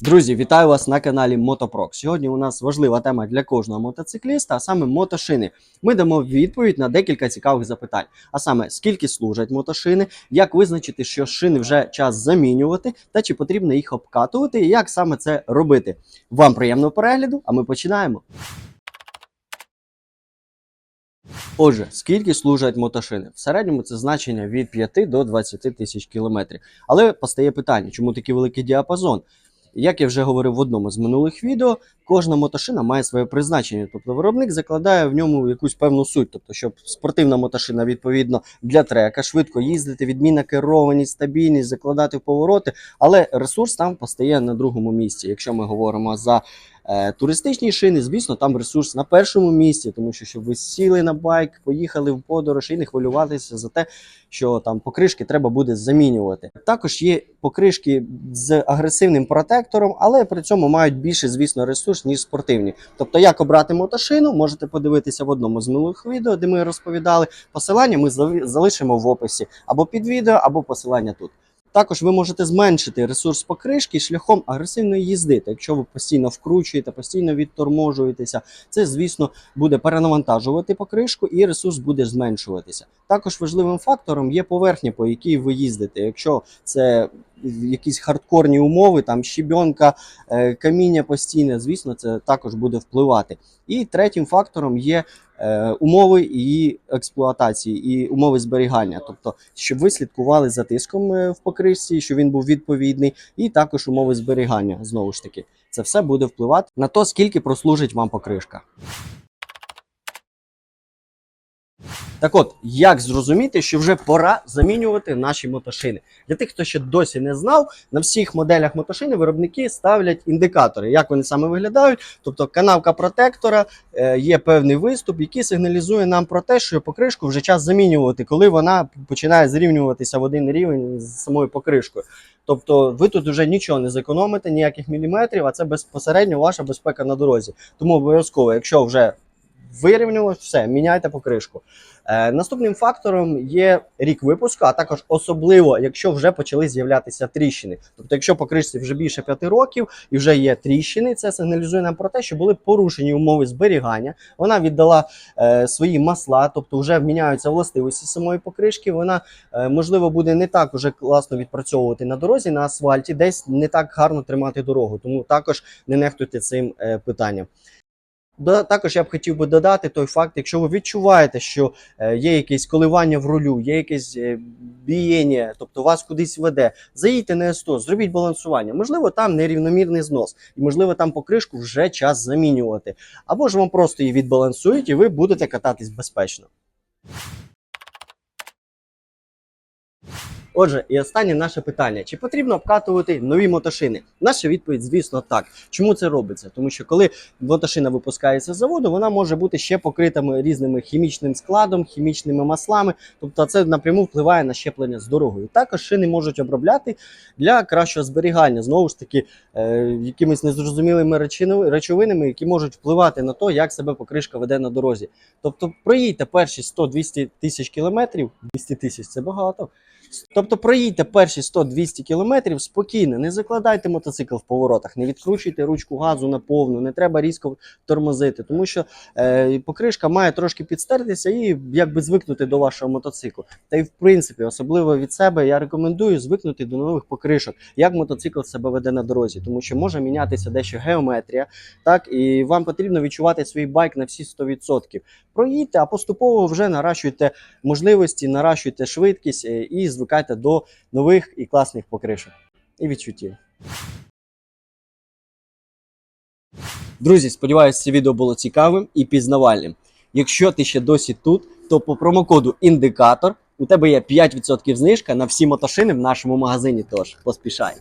Друзі, вітаю вас на каналі Мотопрок. Сьогодні у нас важлива тема для кожного мотоцикліста, а саме мотошини. Ми дамо відповідь на декілька цікавих запитань. А саме, скільки служать мотошини, як визначити, що шини вже час замінювати, та чи потрібно їх обкатувати, і як саме це робити. Вам приємного перегляду, а ми починаємо. Отже, скільки служать мотошини? В середньому це значення від 5 до 20 тисяч кілометрів. Але постає питання, чому такий великий діапазон? Як я вже говорив в одному з минулих відео, кожна мотошина має своє призначення. Тобто виробник закладає в ньому якусь певну суть. Тобто, щоб спортивна мотошина відповідно для трека, швидко їздити, відміна керованість, стабільність, закладати в повороти. Але ресурс там постає на другому місці. Якщо ми говоримо за туристичні шини, звісно, там ресурс на першому місці, тому що щоб ви сіли на байк, поїхали в подорож і не хвилюватися за те, що там покришки треба буде замінювати. Також є покришки з агресивним протектором, але при цьому мають більше, звісно, ресурс, ніж спортивні. Тобто, як обрати мотошину, можете подивитися в одному з минулих відео, де ми розповідали. Посилання ми зали- залишимо в описі або під відео, або посилання тут. Також ви можете зменшити ресурс покришки шляхом агресивної їзди. Та якщо ви постійно вкручуєте, постійно відторможуєтеся, це, звісно, буде перенавантажувати покришку і ресурс буде зменшуватися. Також важливим фактором є поверхня, по якій ви їздите. Якщо це якісь хардкорні умови, там щебенка, е, каміння постійне, звісно, це також буде впливати. І третім фактором є е, умови її експлуатації і умови зберігання. Тобто, щоб ви слідкували за тиском е, в покришці, щоб він був відповідний, і також умови зберігання. Знову ж таки, це все буде впливати на те, скільки прослужить вам покришка. Так от, як зрозуміти, що вже пора замінювати наші мотошини? Для тих, хто ще досі не знав, на всіх моделях мотошини виробники ставлять індикатори, як вони саме виглядають. Тобто канавка протектора е, є певний виступ, який сигналізує нам про те, що покришку вже час замінювати, коли вона починає зрівнюватися в один рівень з самою покришкою. Тобто ви тут вже нічого не зекономите, ніяких міліметрів, а це безпосередньо ваша безпека на дорозі. Тому обов'язково, якщо вже вирівнювалось, все, міняйте покришку. Е, наступним фактором є рік випуску, а також особливо, якщо вже почали з'являтися тріщини. Тобто, якщо покришці вже більше 5 років і вже є тріщини, це сигналізує нам про те, що були порушені умови зберігання. Вона віддала е, свої масла, тобто вже міняються властивості самої покришки. Вона е, можливо буде не так уже класно відпрацьовувати на дорозі на асфальті, десь не так гарно тримати дорогу. Тому також не нехтуйте цим е, питанням. Також я б хотів би додати той факт, якщо ви відчуваєте, що е, є якесь коливання в рулю, є якесь е, бієння, тобто вас кудись веде, заїдьте на СТО, зробіть балансування. Можливо, там нерівномірний знос, і можливо, там покришку вже час замінювати. Або ж вам просто її відбалансують, і ви будете кататись безпечно. Отже, і останнє наше питання: чи потрібно обкатувати нові мотошини? Наша відповідь, звісно, так. Чому це робиться? Тому що коли мотошина випускається з заводу, вона може бути ще покрита різними хімічним складом, хімічними маслами. Тобто, це напряму впливає на щеплення з дорогою. Також шини можуть обробляти для кращого зберігання, знову ж таки, е, якимись незрозумілими речовинами, які можуть впливати на те, як себе покришка веде на дорозі. Тобто, проїдьте перші 100-200 тисяч кілометрів, 200 тисяч це багато. Тобто проїдьте перші 100-200 кілометрів спокійно, не закладайте мотоцикл в поворотах, не відкручуйте ручку газу на повну, не треба різко тормозити, тому що е, покришка має трошки підстертися і якби звикнути до вашого мотоциклу. Та й в принципі, особливо від себе, я рекомендую звикнути до нових покришок, як мотоцикл себе веде на дорозі, тому що може мінятися дещо геометрія, так і вам потрібно відчувати свій байк на всі 100%. Проїдьте, а поступово вже наращуйте можливості, наращуйте швидкість е, і звикайте до нових і класних покришок і відчуттів. Друзі, сподіваюся, це відео було цікавим і пізнавальним. Якщо ти ще досі тут, то по промокоду індикатор у тебе є 5% знижка на всі мотошини в нашому магазині. Тож поспішай.